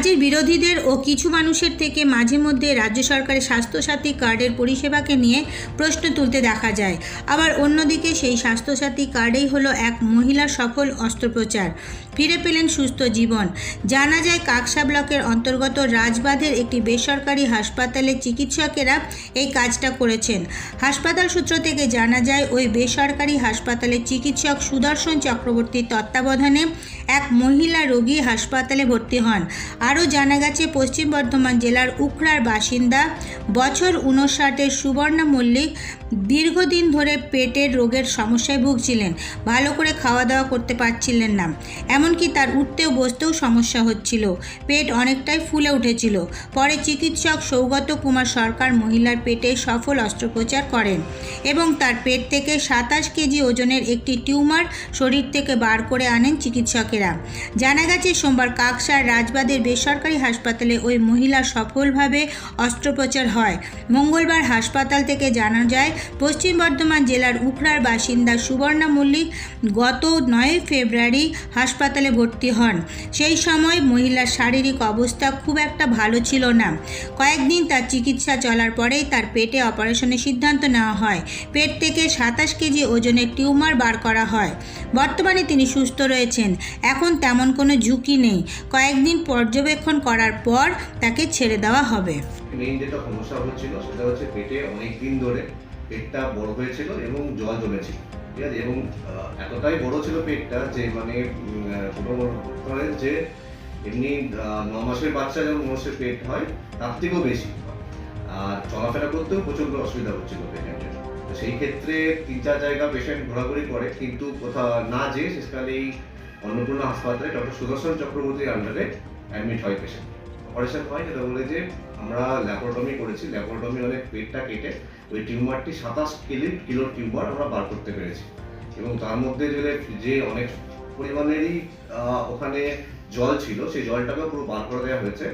রাজ্যের বিরোধীদের ও কিছু মানুষের থেকে মাঝে মধ্যে রাজ্য সরকারের স্বাস্থ্যসাথী কার্ডের পরিষেবাকে নিয়ে প্রশ্ন তুলতে দেখা যায়। আবার অন্যদিকে সেই স্বাস্থ্যসাথী কার্ডেই হলো এক মহিলার সফল অস্ত্রোপচার। ফিরে পেলেন সুস্থ জীবন। জানা যায়, কাকসা ব্লকের অন্তর্গত রাজবাঁধের একটি বেসরকারি হাসপাতালে চিকিৎসকেরা এই কাজটা করেছেন। হাসপাতাল সূত্র থেকে জানা যায়, ওই বেসরকারি হাসপাতালের চিকিৎসক সুদর্শন চক্রবর্তীর তত্ত্বাবধানে এক মহিলা রোগী হাসপাতালে ভর্তি হন। আরও জানা গেছে পশ্চিম বর্ধমান জেলার উখড়ার বাসিন্দা বছর উনষাটের সুবর্ণা মল্লিক দীর্ঘদিন ধরে পেটের রোগের সমস্যায় ভুগছিলেন, ভালো করে খাওয়া দাওয়া করতে পারছিলেন না। এমনকি তার উঠতেও বসতেও সমস্যা হচ্ছিল। পেট অনেকটাই ফুলে উঠেছিল। পরে চিকিৎসক সৌগত কুমার সরকার মহিলার পেটে সফল অস্ত্রোপচার করেন এবং তার পেট থেকে সাতাশ কেজি ওজনের একটি টিউমার শরীর থেকে বার করে আনেন চিকিৎসকেরা। জানা গেছে, সোমবার কাকসার রাজবাদের বেসরকারি হাসপাতালে ওই মহিলা সফলভাবে অস্ত্রোপচার হয়। মঙ্গলবার হাসপাতাল থেকে জানা যায় পশ্চিম বর্ধমান জেলার উখড়ার বাসিন্দা সুবর্ণা মল্লিক গত নয় ফেব্রুয়ারি হাসপাতালে ভর্তি হন। সেই সময় মহিলার শারীরিক অবস্থা খুব একটা ভালো ছিল না। কয়েকদিন তার চিকিৎসা চলার পরেই তার পেটে অপারেশনের সিদ্ধান্ত নেওয়া হয়। পেট থেকে সাতাশ কেজি ওজনের টিউমার বার করা হয়। বর্তমানে তিনি সুস্থ রয়েছেন। এখন তেমন কোনো ঝুঁকি নেই। কয়েকদিন পর্যবেক্ষণ করার পর তাকে ছেড়ে দেওয়া হবে। মেইন যেটা সমস্যা হচ্ছিল সেটা হচ্ছে পেটে অনেক দিন ধরে পেটটা বড় হয়েছিল এবং জল জমেছিল, ঠিক আছে? এবং এতটাই বড় ছিল পেটটা যে মানে যে এমনি ন মাসের বাচ্চা যেমন মানুষের পেট হয়, তার থেকেও বেশি। আর চলাফেরা করতেও প্রচণ্ড অসুবিধা হচ্ছিল পেশেন্টের তো সেই ক্ষেত্রে তিন চার জায়গা পেশেন্ট ঘোরাঘুরি করে, কিন্তু কোথাও না যেয়ে শেষকালে এই অন্নপূর্ণা হাসপাতালে ডক্টর সুদর্শন চক্রবর্তীর আন্ডারে অ্যাডমিট হয় পেশেন্ট অপারেশন হয় যেটা বলে যে আমরা ল্যাপারোটমি করেছি ল্যাপারোটমি অনেক পেটটা কেটে ওই টিউমারটি সাতাশ কিলো, কিলোর টিউমার আমরা বার করতে পেরেছি। এবং তার মধ্যে যে যে অনেক পরিমাণেরই ওখানে জল ছিল, সেই জলটাকে পুরো বার করে দেওয়া হয়েছে।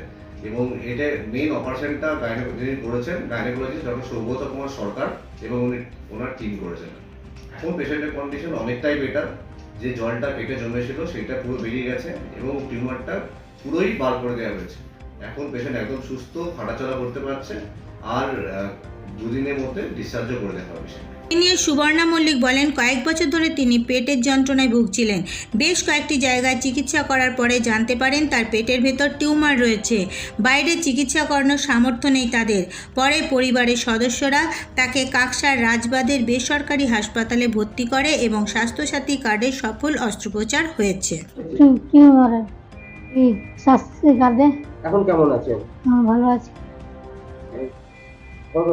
এবং এটা মেন অপারেশনটা যিনি করেছেন গাইনোকোলজিস্ট ডক্টর সৌগত কুমার সরকার এবং উনি, ওনার টিম করেছেন। এখন পেশেন্টের কন্ডিশন অনেকটাই বেটার যে জলটা পেটে জমেছিল সেটা পুরো বেরিয়ে গেছে এবং টিউমারটা পুরোই বার করে দেওয়া হয়েছে। এখন পেশেন্ট একদম সুস্থ হাঁটাচলা করতে পারছে আর দুদিনের মধ্যে ডিসচার্জও করে দেওয়া হবে নিয়ে সুবর্ণা মল্লিক বলেন কয়েক বছর ধরে তিনি পেটের যন্ত্রণায় ভুগছিলেন। বেশ কয়েকটি জায়গায় চিকিৎসা করার পরে জানতে পারেন তার পেটের ভেতর টিউমার রয়েছে। বাইরে চিকিৎসা করানোর সামর্থ্য নেই তাদের। পরে পরিবারের সদস্যরা তাকে কাকসার রাজবাদের বেসরকারি হাসপাতালে ভর্তি করে এবং স্বাস্থ্যসাথী কার্ডের সফল অস্ত্রোপচার হয়েছে। এখন কেমন আছেন? আমার ভালো আছে। কত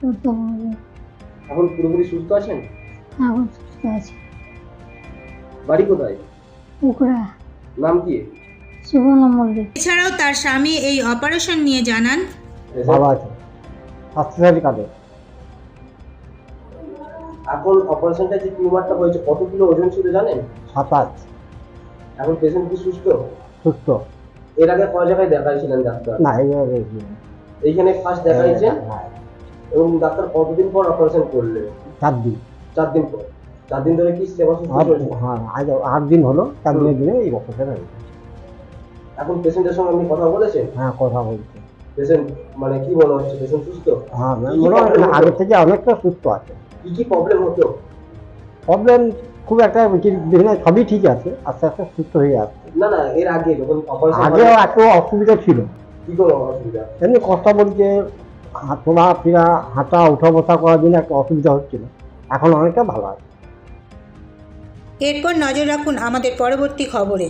করতে হবে এখন পুরোপুরি সুস্থ আছেন? এখন সুস্থ আছে। বাড়ি কোথায়? উকড়া নাম কি? সুবর্ণ মল্লিক। এছাড়াও তার স্বামী এই অপারেশন নিয়ে জানান। ভালো আছে স্বাস্থ্যসাথী কার্ডে। এখন অপারেশনটা যে টিউমারটা হয়েছে কত কিলো ওজন ছিল জানেন? সাতাশ। এখন পেশেন্ট কি সুস্থ? সুস্থ। এর আগে কয় জায়গায় দেখাইছিলেন ডাক্তার? না এই জায়গায় দেখি। এইখানে ফার্স্ট দেখাইছেন হ্যাঁ, এবং ডাক্তার কতদিন পর অপারেশন করলেন চার দিন। চার দিন পর। চার দিন ধরে কি সেবা হ্যাঁ আজ আট দিন হলো চার দিনের দিনে এই অপারেশন হয়েছে এখন পেশেন্টের সঙ্গে আপনি কথা বলেছেন? হ্যাঁ কথা বলছে। পেশেন্ট মানে কি মনে হচ্ছে পেশেন্ট সুস্থ? হ্যাঁ মনে হয় আগের থেকে অনেকটা সুস্থ আছে। কি কি প্রবলেম হতো? প্রবলেম খুব একটা সবই ঠিক আছে আস্তে আস্তে সুস্থ হয়ে আসছে না না এর আগে যখন অপারেশন এত অসুবিধা ছিল। কি কোনো অসুবিধা? এমনি কষ্ট বলছে চলা ফেরা হাঁটা উঠা বসা করার জন্য একটা অসুবিধা হচ্ছিল। এখন অনেকটা ভালো আছে। এরপর নজর রাখুন আমাদের পরবর্তী খবরে।